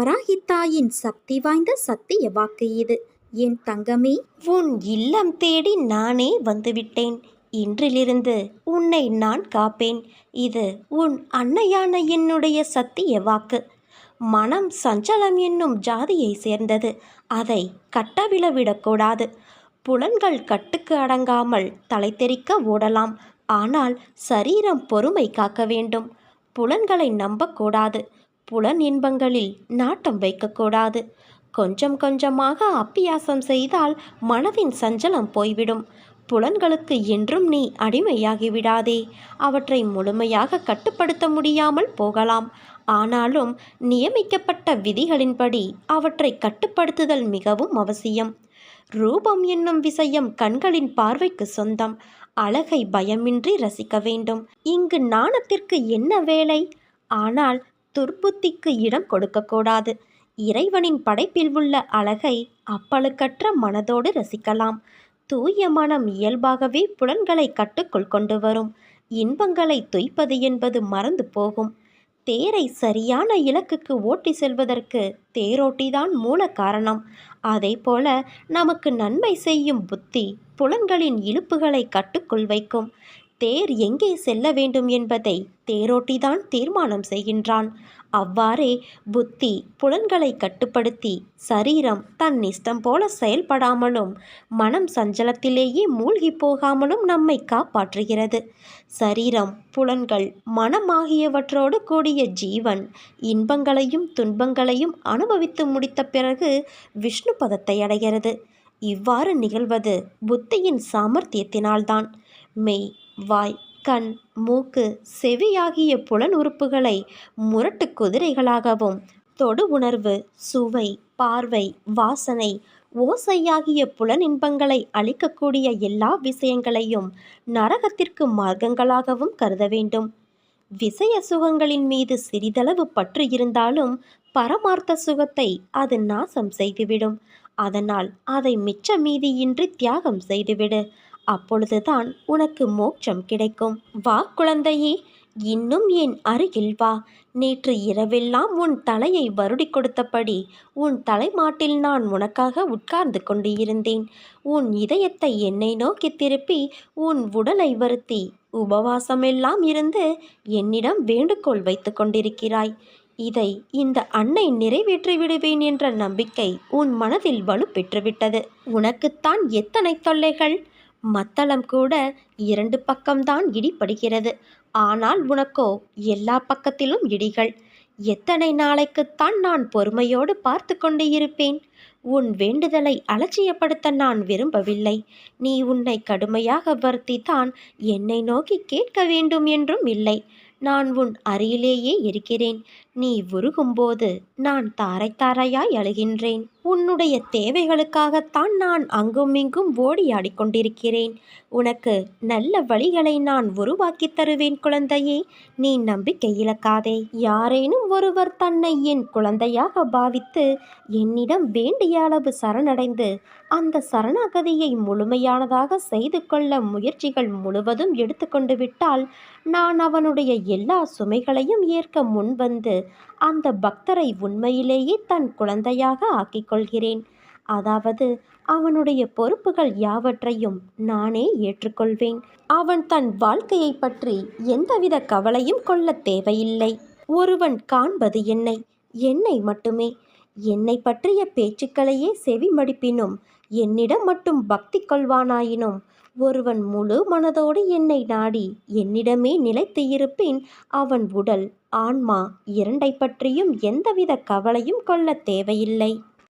வராகித்தாயின் சக்தி வாய்ந்த சத்திய வாக்கு இது. என் தங்கமே உன் இல்லம் தேடி நானே வந்துவிட்டேன். இன்றிலிருந்து உன்னை நான் காப்பேன். இது உன் அன்னையான என்னுடைய சத்திய வாக்கு. மனம் சஞ்சலம் என்னும் ஜாதியை சேர்ந்தது. அதை கட்டவிழவிடக்கூடாது புலன்கள் கட்டுக்கு அடங்காமல் தலை தெறிக்க ஓடலாம். ஆனால் சரீரம் பொறுமை காக்க வேண்டும். புலன்களை நம்பக்கூடாது புலன் இன்பங்களில் நாட்டம் வைக்கக்கூடாது. கொஞ்சம் கொஞ்சமாக அப்பியாசம் செய்தால் மனதின் சஞ்சலம் போய்விடும். புலன்களுக்கு என்றும் நீ அடிமையாகிவிடாதே. அவற்றை முழுமையாக கட்டுப்படுத்த முடியாமல் போகலாம். ஆனாலும் நியமிக்கப்பட்ட விதிகளின்படி அவற்றை கட்டுப்படுத்துதல் மிகவும் அவசியம். ரூபம் என்னும் விஷயம் கண்களின் பார்வைக்கு சொந்தம். அழகை பயமின்றி ரசிக்க வேண்டும். இங்கு நாணத்திற்கு என்ன வேலை? ஆனால் துர்புத்திக்கு இடம் கொடுக்கக்கூடாது. இறைவனின் படைப்பில் உள்ள அழகை அப்பழுக்கற்ற மனதோடு ரசிக்கலாம். தூய மனம் இயல்பாகவே புலன்களை கட்டுக்குள் கொண்டு வரும். இன்பங்களை துய்ப்பது என்பது மறந்து போகும். தேரை சரியான இலக்குக்கு ஓட்டி செல்வதற்கு தேரோட்டிதான் மூல காரணம். அதே போல நமக்கு நன்மை செய்யும் புத்தி புலன்களின் இழுப்புகளை கட்டுக்குள் வைக்கும். தேர் எங்கே செல்ல வேண்டும் என்பதை தேரோட்டிதான் தீர்மானம் செய்கின்றான். அவ்வாறே புத்தி புலன்களை கட்டுப்படுத்தி சரீரம் தன் இஷ்டம் போல செயல்படாமலும் மனம் சஞ்சலத்திலேயே மூழ்கி போகாமலும் நம்மை காப்பாற்றுகிறது. சரீரம் புலன்கள் மனம் ஆகியவற்றோடு கூடிய ஜீவன் இன்பங்களையும் துன்பங்களையும் அனுபவித்து முடித்த பிறகு விஷ்ணு பதத்தை அடைகிறது. இவ்வாறு நிகழ்வது புத்தியின் சாமர்த்தியத்தினால்தான். மெய் வாய் கண் மூக்கு செவியாகிய புலன் உறுப்புகளை முரட்டு குதிரைகளாகவும் தொடு உணர்வு சுவை பார்வை வாசனை ஓசையாகிய புலன் இன்பங்களை அளிக்கக்கூடிய எல்லா விஷயங்களையும் நரகத்திற்கு மார்க்கங்களாகவும் கருத வேண்டும். விஷய சுகங்களின் மீது சிறிதளவு பற்று இருந்தாலும் பரமார்த்த சுகத்தை அது நாசம் செய்துவிடும். அதனால் அதை மிச்ச மீதியின்றி தியாகம் செய்துவிடு. அப்பொழுதுதான் உனக்கு மோட்சம் கிடைக்கும். வா குழந்தையே இன்னும் என் அருகில் வா. நேற்று இரவெல்லாம் உன் தலையை வருடி கொடுத்தபடி உன் தலைமாட்டில் நான் உனக்காக உட்கார்ந்து கொண்டு இருந்தேன் உன் இதயத்தை என்னை நோக்கி திருப்பி உன் உடலை வருத்தி உபவாசமெல்லாம் இருந்து என்னிடம் வேண்டுகோள் வைத்து கொண்டிருக்கிறாய். இதை இந்த அன்னை நிறைவேற்றி விடுவேன் என்ற நம்பிக்கை உன் மனதில் வலு பெற்றுவிட்டது உனக்குத்தான் எத்தனை தொல்லைகள்? மத்தளம் கூட இரண்டு பக்கம்தான் இடிப்படுகிறது ஆனால் உனக்கோ எல்லா பக்கத்திலும் இடிகள். எத்தனை நாளைக்குத்தான் நான் பொறுமையோடு பார்த்து கொண்டு இருப்பேன்? உன் வேண்டுதலை அலட்சியப்படுத்த நான் விரும்பவில்லை. நீ உன்னை கடுமையாக வருத்தித்தான் என்னை நோக்கி கேட்க வேண்டும் என்றும் இல்லை. நான் உன் அருகிலேயே இருக்கிறேன். நீ உருகும்போது நான் தாரை தாரையாய் அழுகின்றேன். உன்னுடைய தேவைகளுக்காகத்தான் நான் அங்கும் இங்கும் ஓடி கொண்டிருக்கிறேன். உனக்கு நல்ல வழிகளை நான் உருவாக்கி தருவேன் குழந்தையே. நீ நம்பிக்கை இழக்காதே. யாரேனும் ஒருவர் தன்னை என் குழந்தையாக பாவித்து என்னிடம் வேண்டிய அளவு சரணடைந்து அந்த சரணாகதியை முழுமையானதாக செய்து கொள்ள முயற்சிகள் முழுவதும் எடுத்துக்கொண்டு விட்டால் நான் அவனுடைய எல்லா சுமைகளையும் ஏற்க முன்வந்து அந்த பக்தரை உண்மையிலேயே தன் குழந்தையாக ஆக்கிக் கொள்கிறேன் அதாவது அவனுடைய பொறுப்புகள் யாவற்றையும் நானே ஏற்றுக்கொள்வேன். அவன் தன் வாழ்க்கையை பற்றி எந்தவித கவலையும் கொள்ள தேவையில்லை. ஒருவன் காண்பது என்னை என்னை மட்டுமே. என்னை பற்றிய பேச்சுக்களையே செவி மடிப்பினும் என்னிடம் மட்டும் பக்தி கொள்வானாயினும் ஒருவன் முழு மனதோடு என்னை நாடி என்னிடமே நிலைத்து இருப்பின் அவன் உடல் ஆன்மா இரண்டை பற்றியும் எந்தவித கவலையும் கொள்ள தேவையில்லை.